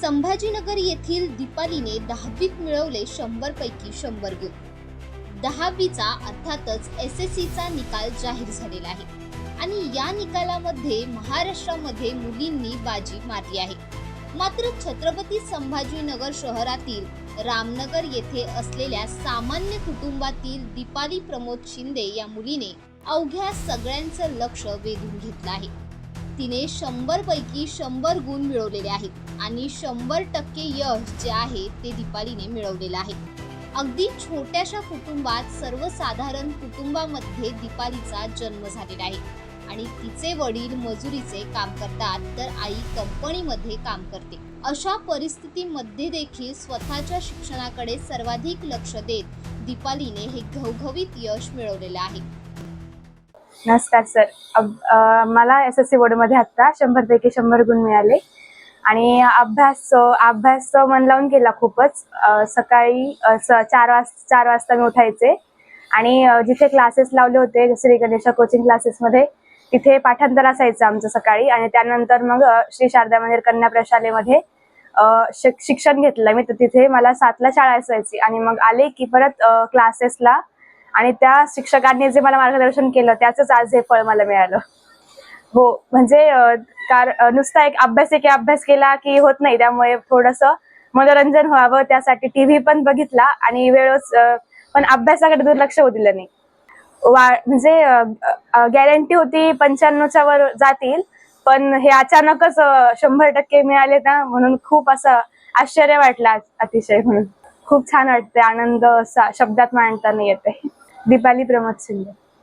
संभाजीनगर येथील दीपालीने दहावीत मिळवले शंभर पैकी शंभर गुण. दहावीचा अर्थातच एस एस सीचा निकाल जाहीर झालेला आहे. आणि या निकालामध्ये महाराष्ट्रामध्ये मुलींनी बाजी मारली आहे. मात्र छत्रपती संभाजीनगर शहरातील रामनगर येथे असलेल्या सामान्य कुटुंबातील दीपाली प्रमोद शिंदे या मुलीने अवघ्या सगळ्यांचं लक्ष वेधून घेतलं आहे. तिने शंभरपैकी शंभर गुण मिळवलेले आहेत आणि शंभर टक्के यश जे आहे ते दीपालीने मिळवलेलं आहे. अगदी छोट्याशा कुटुंबात सर्वसाधारण कुटुंबामध्ये दीपालीचा जन्म झालेला आहे आणि तिचे वडील मजुरीचे काम करतात तर आई कंपनीमध्ये काम करते. अशा परिस्थितीमध्ये देखील स्वतःच्या शिक्षणाकडे सर्वाधिक लक्ष देत दीपालीने हे घवघवीत यश मिळवलेलं आहे. नमस्कार सर अब- मला एस एस सी बोर्डमध्ये आत्ता शंभर पैकी शंभर गुण मिळाले. आणि अभ्यास अभ्यास मन लावून केला खूपच. सकाळी स- चार वाज चार वाजता मी उठायचे. आणि जिथे क्लासेस लावले होते श्री गणेशा कोचिंग क्लासेसमध्ये तिथे पाठांतर असायचं आमचं सकाळी. आणि त्यानंतर मग श्री शारदा मंदिर कन्या प्रशालेमध्ये शिक्षण घेतलं मी. तर तिथे मला सातला शाळा असायची. आणि मग आले की परत क्लासेसला आणि त्या शिक्षकांनी जे मला मार्गदर्शन केलं त्याचंच आज हे फळ मला मिळालं. हो म्हणजे कार नुसता एक अभ्यास एक अभ्यास केला की होत नाही. त्यामुळे थोडंसं मनोरंजन व्हावं त्यासाठी टीव्ही पण बघितला आणि वेळच पण अभ्यासाकडे दुर्लक्ष होऊ दिलं नाही. वा म्हणजे गॅरंटी होती पंच्याण्णवच्या वर जातील पण हे अचानकच शंभर टक्के मिळाले ना म्हणून खूप असं आश्चर्य वाटलं आज अतिशय म्हणून. खूप छान वाटते आनंद असा शब्दात मांडता नाही येते दीपाली प्रमोद शिंदे.